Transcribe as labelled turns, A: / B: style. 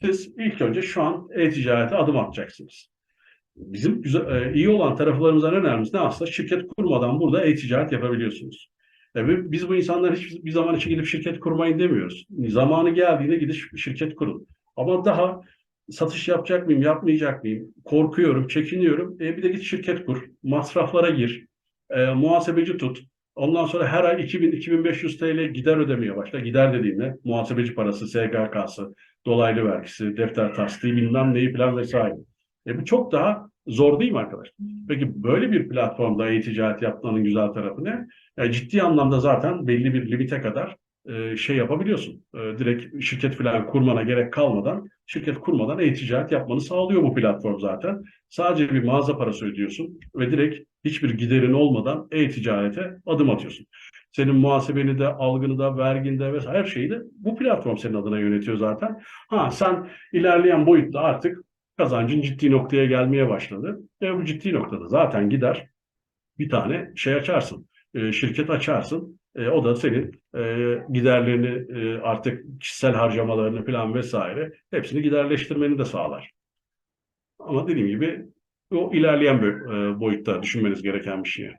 A: Siz ilk önce şu an e-ticarete adım atacaksınız. Bizim güzel, e, iyi olan taraflarımızdan önemlisi ne aslında şirket kurmadan burada e-ticaret yapabiliyorsunuz. E, biz bu insanlar hiçbir zaman için gidip şirket kurmayın demiyoruz. Zamanı geldiğinde gidip şirket kurun. Ama daha satış yapacak mıyım, yapmayacak mıyım? Korkuyorum, çekiniyorum. E, bir de git şirket kur, masraflara gir, e, muhasebeci tut. Ondan sonra her ay 2000-2500 TL gider ödemeye başla. Gider dediğimde muhasebeci parası, SGK'sı, dolaylı vergisi, defter tasdiği bilmem neyi falan vesaire. E bu çok daha zor değil mi arkadaş? Peki böyle bir platformda e-ticaret yapmanın güzel tarafı ne? Yani ciddi anlamda zaten belli bir limite kadar e, şey yapabiliyorsun. E, direkt şirket falan kurmana gerek kalmadan, şirket kurmadan e-ticaret yapmanı sağlıyor bu platform zaten. Sadece bir mağaza parası ödüyorsun ve direkt hiçbir giderin olmadan e-ticarete adım atıyorsun. Senin muhasebeni de, algını da, vergini de vesaire her şeyi de bu platform senin adına yönetiyor zaten. Ha sen ilerleyen boyutta artık kazancın ciddi noktaya gelmeye başladı. Ve bu ciddi noktada zaten gider bir tane şey açarsın, e, şirket açarsın. E, o da senin e, giderlerini artık kişisel harcamalarını falan vesaire hepsini giderleştirmeni de sağlar. Ama dediğim gibi o ilerleyen bir boyutta düşünmeniz gereken bir şey.